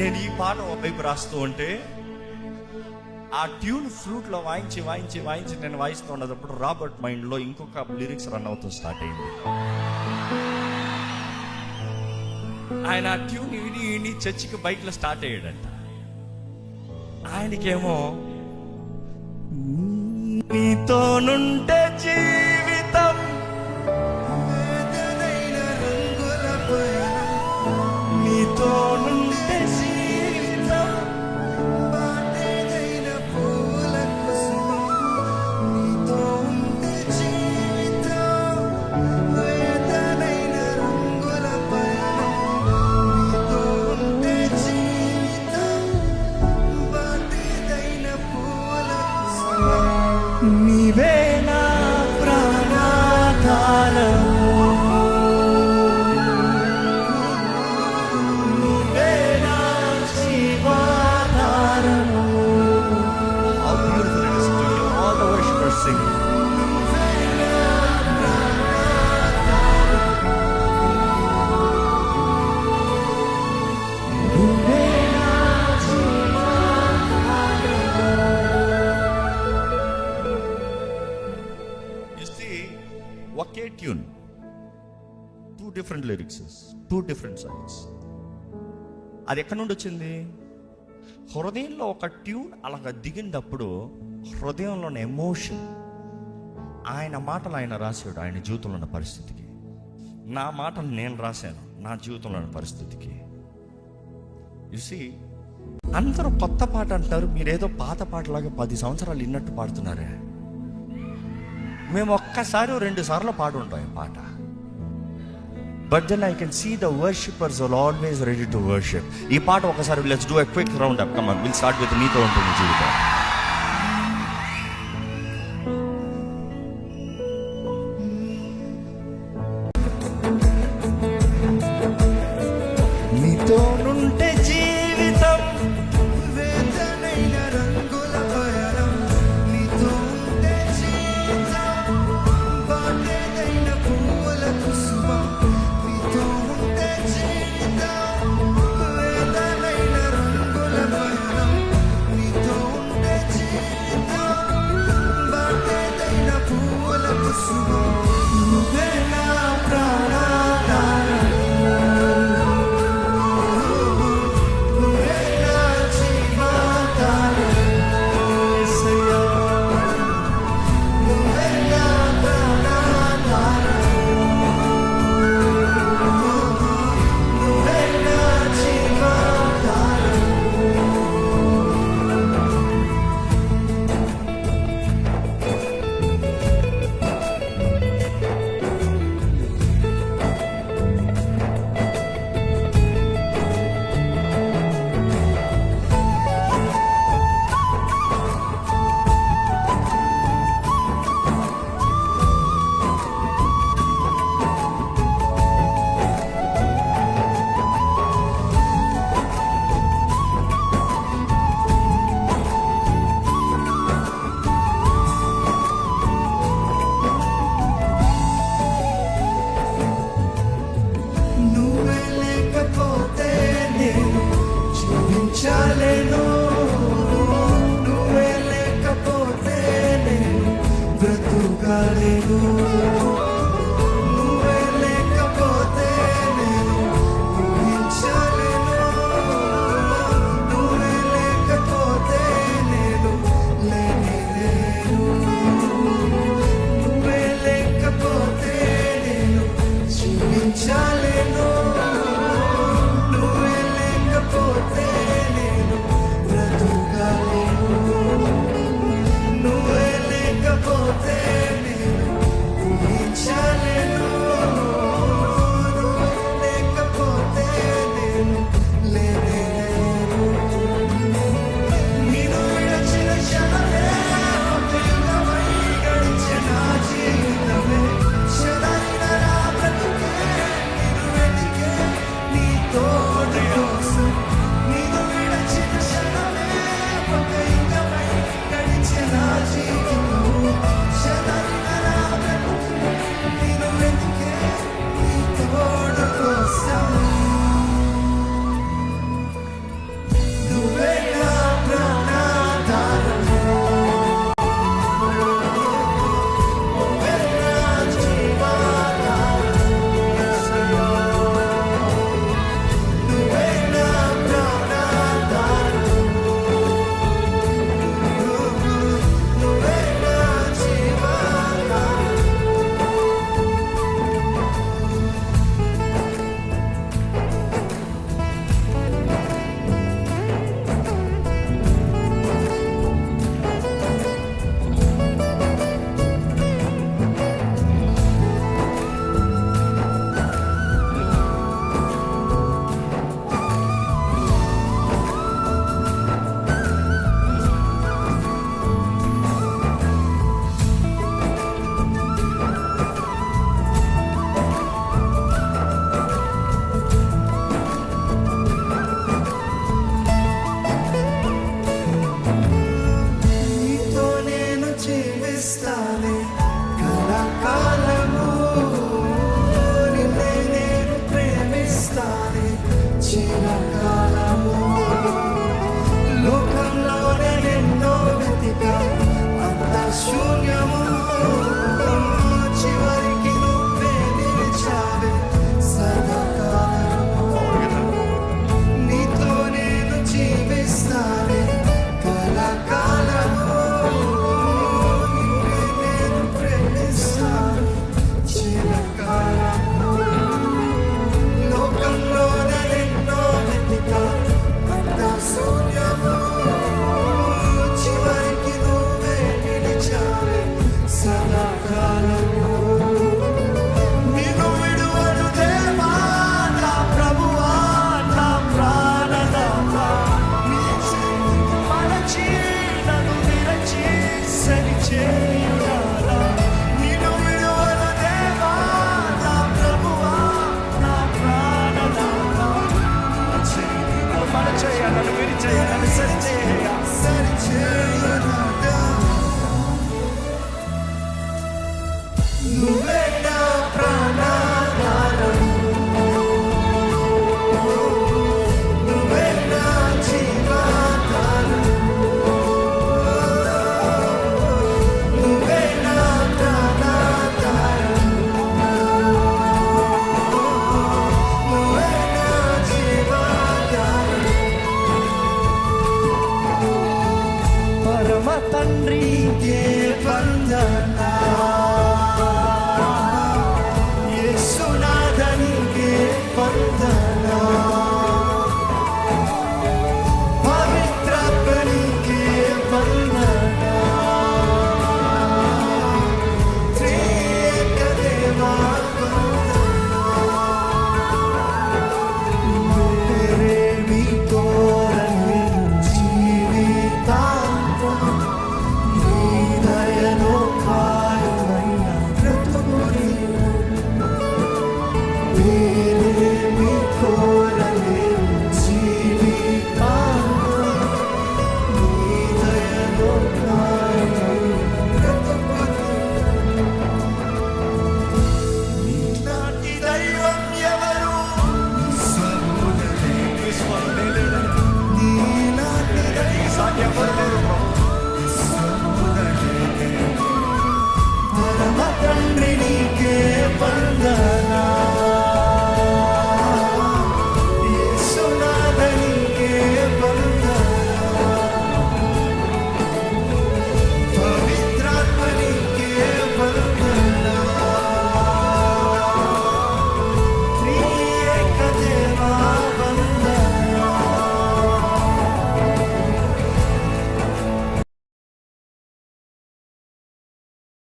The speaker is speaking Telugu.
నేను ఈ పాట వైపు రాస్తూ ఉంటే ఆ ట్యూన్ ఫ్లూట్లో వాయించి వాయించి వాయించి నేను వాయిస్తూ ఉన్నప్పుడు రాబర్ట్ మైండ్లో ఇంకొక లిరిక్స్ రన్ అవుతూ స్టార్ట్ అయింది. ఆయన ఆ ట్యూన్ విని విని చర్చికి బైక్లో స్టార్ట్ అయ్యాడంట. ఆయనకేమో నీతోనుంటే జీవితం different lyrics two different songs అది ఎక్కడి నుండి వచ్చింది? హృదయంలో ఒక ట్యూన్ అలాగ దిగినప్పుడు హృదయంలో ఉన్న ఎమోషన్ ఆయన మాటలు ఆయన రాశాడు ఆయన జీవితంలో ఉన్న పరిస్థితికి. నా మాటలు నేను రాశాను నా జీవితంలో ఉన్న పరిస్థితికి. చూసి అందరూ కొత్త పాట అంటారు మీరేదో పాత పాటలాగా పది సంవత్సరాలు విన్నట్టు పాడుతున్నారే. మేము ఒక్కసారి రెండు సార్లు పాడుంటాం ఈ పాట. But then I can see the worshippers all always ready to worship ఈ పాట ఒకసారి let's do a quick round up come on will start with నీతో ఉంటుంది జీవితం చేయ నన్ను విరిచేయ నన్ను సరిచేయ సరిచేయ నువ్వే